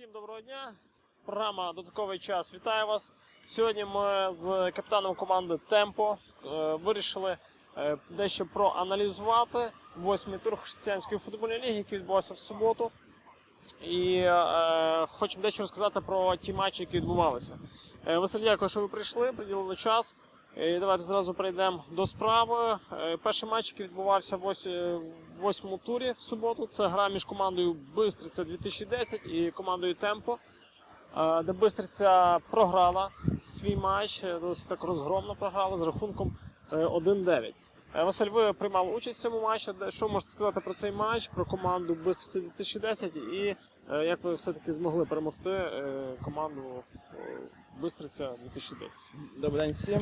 Всім доброго дня. Програма Додатковий час вітає вас. Сьогодні ми з капітаном команди Темпо е, вирішили е, дещо проаналізувати восьмий тур християнської футбольної ліги, який відбувався в суботу. І е, хочемо дещо розказати про ті матчі, які відбувалися. Е, Василь, дякую, що ви прийшли, приділили час. І давайте зразу перейдемо до справи. Е, Перший матч, який відбувався е, в восьмому турі в суботу, це гра між командою Бистриця 2010 і командою Темпо, е, де Бистриця програла свій матч, е, досить так розгромно програла з рахунком е, 1-9. Е, Василь, ви приймали участь в цьому матчі. Що можете сказати про цей матч, про команду Бистриця 2010 і е, як ви все-таки змогли перемогти е, команду е, Бистриця 2010? Добрий день всім.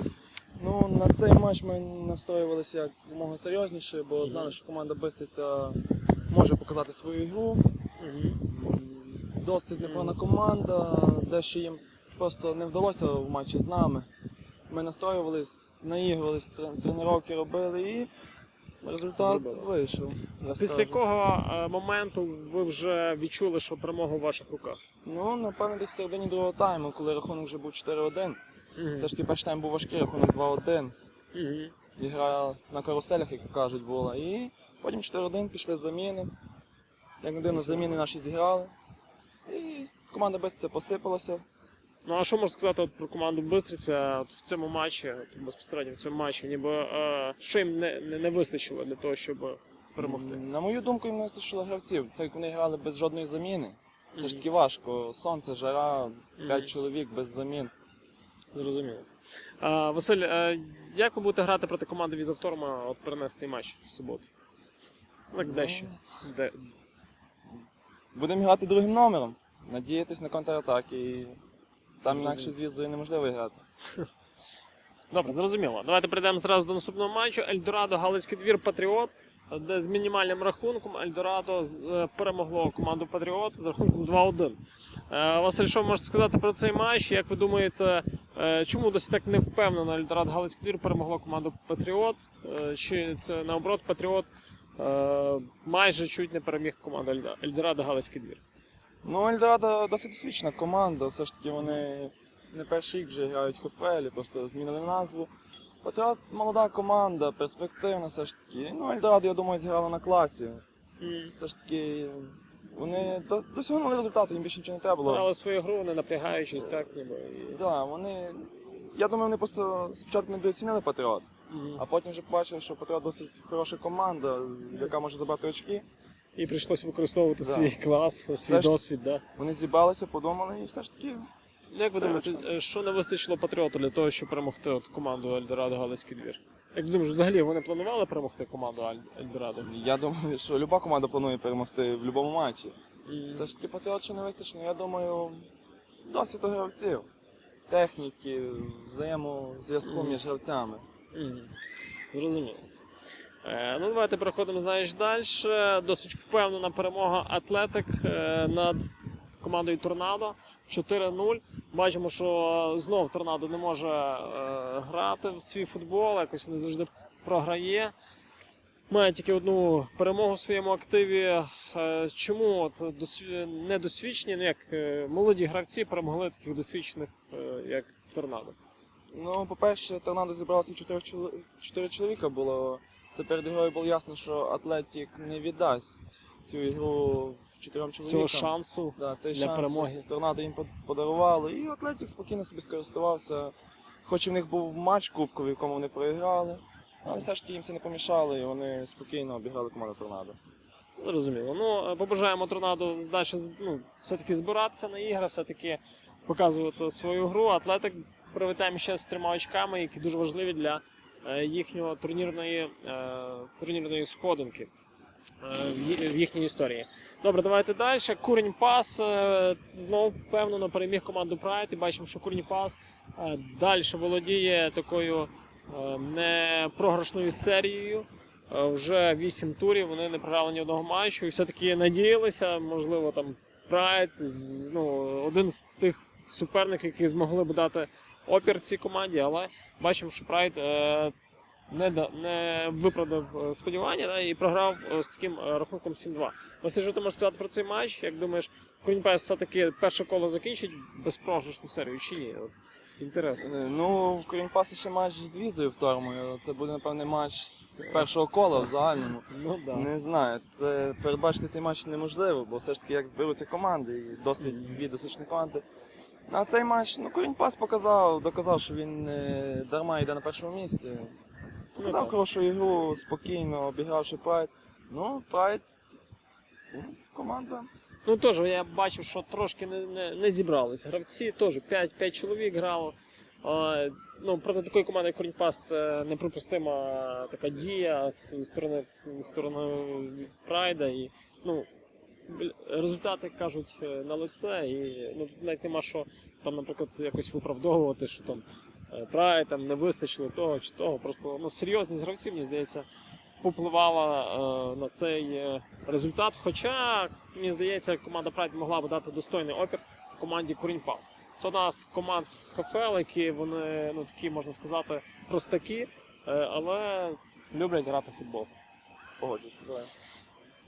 Ну, на цей матч ми настроювалися якомога серйозніше, бо знали, що команда Бистиця може показати свою ігру. Досить непогана команда, дещо їм просто не вдалося в матчі з нами. Ми настроювались, наігрувались, трен- тренування робили і результат вийшов. я Після скажу. якого е, моменту ви вже відчули, що перемога в ваших руках? Ну, напевно, десь в середині другого тайму, коли рахунок вже був 4-1. Це ж таки перший тайм був важкий, рахунок 2-1. Мгм. Ігра на каруселях, як то кажуть, була. І потім 4-1 пішли заміни. Як не дивно, заміни наші зіграли. І команда без це посипалася. Ну а що можна сказати от про команду Бистриця от в цьому матчі, от безпосередньо в цьому матчі, ніби е, що їм не, не, не вистачило для того, щоб перемогти? На мою думку, їм не вистачило гравців, так як вони грали без жодної заміни. Це ж таки важко. Сонце, жара, 5 Мгм. чоловік без замін. Зрозуміло. А, Василь, е, як ви будете грати проти команди Візавторма от перенесений матч в суботу? Ну, як Ну, дещо. Де, Будемо грати другим номером. Надіятись на контратаки. І там інакше з візою неможливо грати. Добре, зрозуміло. Давайте перейдемо зразу до наступного матчу. Ельдорадо, Галицький двір, Патріот, де з мінімальним рахунком Ельдорадо е, перемогло команду Патріот з рахунком 2-1. Е, Василь, що можете сказати про цей матч? Як ви думаєте, е, чому досить так не впевнено Ельдорадо Галицький двір перемогло команду Патріот? Чи це наоборот Патріот майже чуть не переміг команду Ельдорадо Галицький двір? Ну, Ельдорадо досить досвідчена команда, все ж таки вони не перший рік вже грають в ХФЛ, просто змінили назву. Патріот молода команда, перспективна все ж таки. Ну, Ельдорадо, я думаю, зіграла на класі. Все ж таки, вони до- досягнули результату, їм більше нічого не треба було. Але свою гру не напрягаючись, так ніби. і- Да, вони. Я думаю, вони просто спочатку недооцінили Патріот, Мгм. а потім вже побачили, що Патріот досить хороша команда, яка може забрати очки. І прийшлося використовувати Да. свій клас, свій Все досвід. Да? Вони зібралися, подумали і все ж таки. Як ви думаєте, е, що не вистачило Патріоту для того, щоб перемогти от команду Ельдорадо Галицький двір? Як думаєш, взагалі вони планували перемогти команду Ельдорадо? Я думаю, що люба команда планує перемогти в будь-якому матчі. Все ж таки Патріот що не вистачило, я думаю, досвід у гравців. Техніки, взаємозв'язку Мгм. між гравцями. Мгм. Зрозуміло. Е, ну, давайте переходимо, знаєш, далі. Досить впевнена перемога Атлетик е, над командою Торнадо 4-0. Бачимо, що знов Торнадо не може е, грати в свій футбол, якось вони завжди програє. Має тільки одну перемогу в своєму активі. Чому от недосвідчені, ну як молоді гравці перемогли таких досвідчених, як Торнадо? Ну, по-перше, торнадо зібралося чотири, чоло- чотири чоловіка було. Це перед грою було ясно, що Атлетік не віддасть цю ігру чотирьом чоловікам. Цього шансу Да, цей для шанс перемоги. торнадо їм под- подарувало. І Атлетік спокійно собі скористувався. Хоч у них був матч кубковий, в якому вони проіграли. Але все ж таки їм це не помішало, і вони спокійно обіграли команду торнадо. Зрозуміло. Ну, е, побажаємо Торнадо далі ну, все-таки збиратися на ігри, все-таки показувати свою гру. Атлетик привітаємо ще з трьома очками, які дуже важливі для їхнього турнірної, е, турнірної сходинки е, в їхній історії. Добре, давайте далі. Курень Пас е, знову впевнено переміг команду Прайд. І бачимо, що Курень Пас е, далі володіє такою е, непрограшною серією. Е, Вже 8 турів, вони не програли ні одного матчу і все-таки надіялися, можливо, там Прайд, ну, один з тих суперників, які змогли б дати опір цій команді, але бачимо, що Прайд е, не, не виправдав е, сподівання да, і програв е, з таким рахунком 7-2. Василь, що ти можеш сказати про цей матч? Як думаєш, Коріньпес все-таки перше коло закінчить безпрограшну серію чи ні? Інтересно. Ну, в Корінпасі ще матч з Візою вторгою. Це буде, напевне, матч з першого кола в загальному. Ну да. Не знаю, це передбачити цей матч неможливо, бо все ж таки як зберуться команди, і досить дві досить команди. А цей матч, ну Корінпас показав, доказав, що він не дарма йде на першому місці. Показав хорошу ігру, спокійно обігравши Прайд. Ну, Прайд, ну, команда. Ну теж я бачив, що трошки не, не, не зібрались. Гравці теж 5, 5 чоловік грало. А, ну, проти такої команди, як Коріньпас, це неприпустима така дія з сторони, сторони Прайда. І, ну, результати кажуть е, на лице, і ну, навіть нема що там, наприклад, якось виправдовувати, що там е, там не вистачило того чи того. Просто ну, серйозність гравців, мені здається, попливала е, на цей е, результат. Хоча, мені здається, команда Прайд могла б дати достойний опір команді Корінь-Пас. Це одна з команд ХФЛ, які вони ну, такі, можна сказати, простаки, е, але люблять грати в футбол. Погоджуюсь.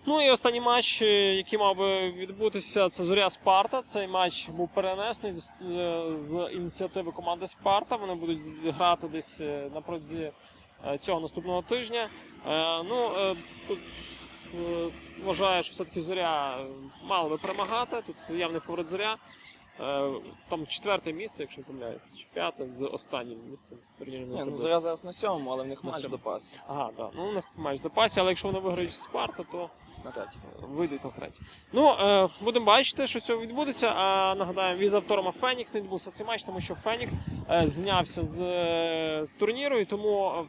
Ну і останній матч, е, який мав би відбутися, це Зоря Спарта. Цей матч був перенесений з, е, ініціативи команди Спарта. Вони будуть грати десь е, на протязі цього наступного тижня. Ну, тут вважаю, що все-таки зоря мала би перемагати. Тут явний фаворит зоря. Е, Там четверте місце, якщо не помиляюсь, чи п'яте з останнім місцем. Ні, ну зараз зараз на сьомому, але в них На матч в запасі. Ага, так. Ну, у них матч в запасі, але якщо вони виграють Спарта, то На третій. вийдуть на третій. Ну, е, будемо бачити, що цього відбудеться. А нагадаємо, віза Торома Фенікс не відбувся цей матч, тому що Фенікс е, знявся з е, турніру, і тому е,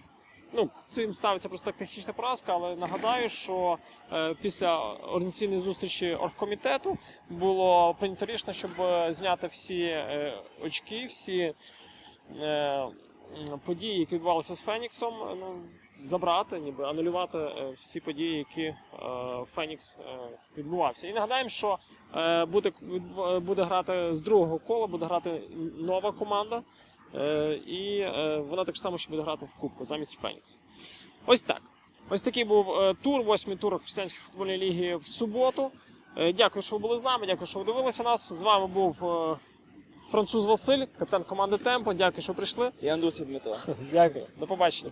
ну, цим ставиться просто технічна поразка. Але нагадаю, що е, після організаційної зустрічі оргкомітету було прийнято рішення, щоб зняти всі е, очки, всі. Е, Події, які відбувалися з Феніксом, ну, забрати, ніби анулювати е, всі події, які е, Фенікс е, відбувався. І нагадаємо, що е, буде, буде грати з другого кола, буде грати нова команда. Е, і е, вона так само ще буде грати в Кубку замість Фенікс. Ось так. Ось такий був е, тур, восьмий тур Християнської футбольної ліги в суботу. Дякую, що ви були з нами. Дякую, що ви дивилися нас. З вами був француз Василь, капітан команди Темпо. Дякую, що прийшли. І Андрусі Дмитро. Дякую. До побачення.